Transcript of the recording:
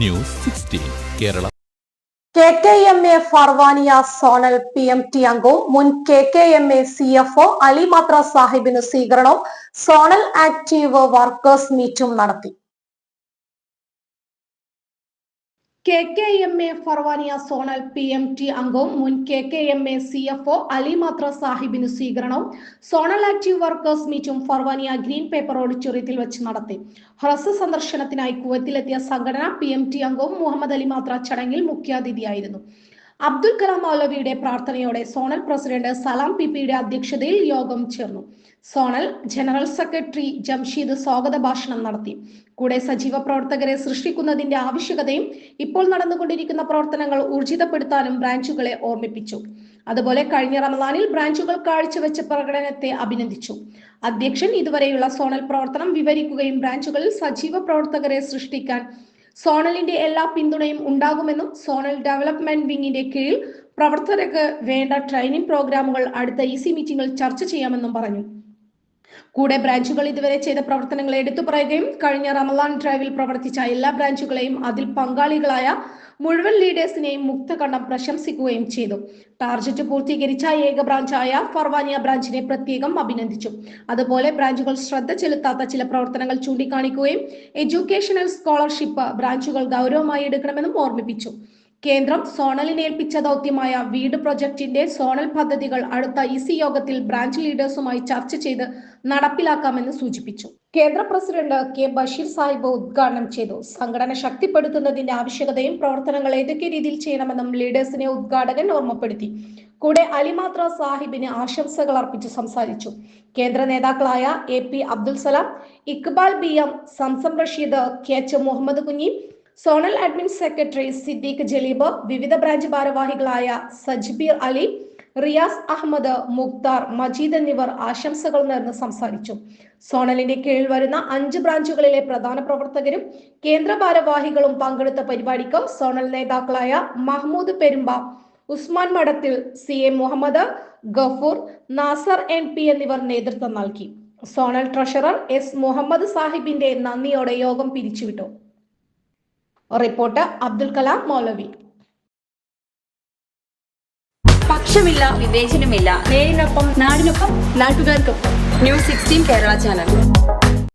News sixteen Kerala. K K M A Farwaniya zonal P M T അംഗവും മുൻ K K M A C F O Ali Mathra സാഹിബിന് സ്വീകരണവും zonal active workers മീറ്റും നടത്തി. K K M A Farwaniya zonal P M T അംഗവും മുൻ K K M A C F O Ali Mathra സാഹിബിന് സ്വീകരണവും zonal active workers മീറ്റും Farwaniya green paper ഓഡിറ്റോറിയത്തിൽ വെച്ച് നടത്തി. ഹ്രസ്വ സന്ദർശനത്തിനായി കുവത്തിലെത്തിയ സംഘടന പി എം ടി അംഗവും മുഹമ്മദ് അലി മാത്ര ചടങ്ങിൽ മുഖ്യാതിഥിയായിരുന്നു. അബ്ദുൽ കലാം മൗലവിയുടെ പ്രാർത്ഥനയോടെ സോണൽ പ്രസിഡന്റ് സലാം പി പിയുടെ അധ്യക്ഷതയിൽ യോഗം ചേർന്നു. സോണൽ ജനറൽ സെക്രട്ടറി ജംഷീദ് സ്വാഗത ഭാഷണം നടത്തി. കൂടെ സജീവ പ്രവർത്തകരെ സൃഷ്ടിക്കുന്നതിന്റെ ആവശ്യകതയും ഇപ്പോൾ നടന്നുകൊണ്ടിരിക്കുന്ന പ്രവർത്തനങ്ങൾ ഊർജിതപ്പെടുത്താനും ബ്രാഞ്ചുകളെ ഓർമ്മിപ്പിച്ചു. അതുപോലെ കഴിഞ്ഞ റമദാനിൽ ബ്രാഞ്ചുകൾ കാഴ്ചവെച്ച പ്രകടനത്തെ അഭിനന്ദിച്ചു. അധ്യക്ഷൻ ഇതുവരെയുള്ള സോണൽ പ്രവർത്തനം വിവരിക്കുകയും ബ്രാഞ്ചുകളിൽ സജീവ പ്രവർത്തകരെ സൃഷ്ടിക്കാൻ സോണലിന്റെ എല്ലാ പിന്തുണയും ഉണ്ടാകുമെന്നും സോണൽ ഡെവലപ്മെന്റ് വിങ്ങിന്റെ കീഴിൽ പ്രവർത്തകർക്ക് വേണ്ട ട്രെയിനിങ് പ്രോഗ്രാമുകൾ അടുത്ത ഇ സി മീറ്റിംഗിൽ ചർച്ച ചെയ്യാമെന്നും പറഞ്ഞു. കൂടെ ബ്രാഞ്ചുകൾ ഇതുവരെ ചെയ്ത പ്രവർത്തനങ്ങളെ എടുത്തു പറയുകയും കഴിഞ്ഞ റമലാൻ ഡ്രൈവിൽ പ്രവർത്തിച്ച എല്ലാ ബ്രാഞ്ചുകളെയും അതിൽ പങ്കാളികളായ മുഴുവൻ ലീഡേഴ്സിനെയും മുക്തകണ്ഠം പ്രശംസിക്കുകയും ചെയ്തു. ടാർജറ്റ് പൂർത്തീകരിച്ച ഏക ബ്രാഞ്ചായ ഫർവാനിയ ബ്രാഞ്ചിനെ പ്രത്യേകം അഭിനന്ദിച്ചു. അതുപോലെ ബ്രാഞ്ചുകൾ ശ്രദ്ധ ചെലുത്താത്ത ചില പ്രവർത്തനങ്ങൾ ചൂണ്ടിക്കാണിക്കുകയും എഡ്യൂക്കേഷണൽ സ്കോളർഷിപ്പ് ബ്രാഞ്ചുകൾ ഗൗരവമായി എടുക്കണമെന്നും ഓർമ്മിപ്പിച്ചു. കേന്ദ്രം സോണലിന് ഏൽപ്പിച്ച ദൗത്യമായ വീട് പ്രൊജക്ടിന്റെ സോണൽ പദ്ധതികൾ അടുത്ത ഇ സി യോഗത്തിൽ ബ്രാഞ്ച് ലീഡേഴ്സുമായി ചർച്ച ചെയ്ത് നടപ്പിലാക്കാമെന്ന് സൂചിപ്പിച്ചു. കേന്ദ്ര പ്രസിഡന്റ് കെ ബഷീർ സാഹിബ് ഉദ്ഘാടനം ചെയ്തു. സംഘടന ശക്തിപ്പെടുത്തുന്നതിന്റെ ആവശ്യകതയും പ്രവർത്തനങ്ങൾ ഏതൊക്കെ രീതിയിൽ ചെയ്യണമെന്നും ലീഡേഴ്സിനെ ഉദ്ഘാടകൻ ഓർമ്മപ്പെടുത്തി. കൂടെ അലിമാത്ര സാഹിബിന് ആശംസകൾ അർപ്പിച്ച് സംസാരിച്ചു. കേന്ദ്ര നേതാക്കളായ A P Abdul Salam Iqbal B M Zamzam Rasheed K H Muhammad Kunhi zonal admin secretary Siddique Jleeb വിവിധ ബ്രാഞ്ച് ഭാരവാഹികളായ സജ്ബീർ അലി റിയാസ് അഹമ്മദ് മുക്താർ മജീദ് എന്നിവർ ആശംസകൾ നേർന്ന് സംസാരിച്ചു. സോണലിന്റെ കീഴിൽ വരുന്ന അഞ്ച് ബ്രാഞ്ചുകളിലെ പ്രധാന പ്രവർത്തകരും കേന്ദ്ര ഭാരവാഹികളും പങ്കെടുത്ത പരിപാടിക്ക് സോണൽ നേതാക്കളായ Mahmood Perumba Usman Madathil C A Muhammad Gafoor Nasar N P എന്നിവർ നേതൃത്വം നൽകി. സോണൽ ട്രഷറർ എസ് മുഹമ്മദ് സാഹിബിന്റെ നന്ദിയോടെ യോഗം പിരിച്ചുവിട്ടു. റിപ്പോർട്ട് അബ്ദുൽ കലാം മൗലവി പക്ഷമില്ല വിവേചനമില്ല. നേരിനൊപ്പം നാടിനൊപ്പം നാട്ടുകാർക്കൊപ്പം. News sixteen Kerala channel.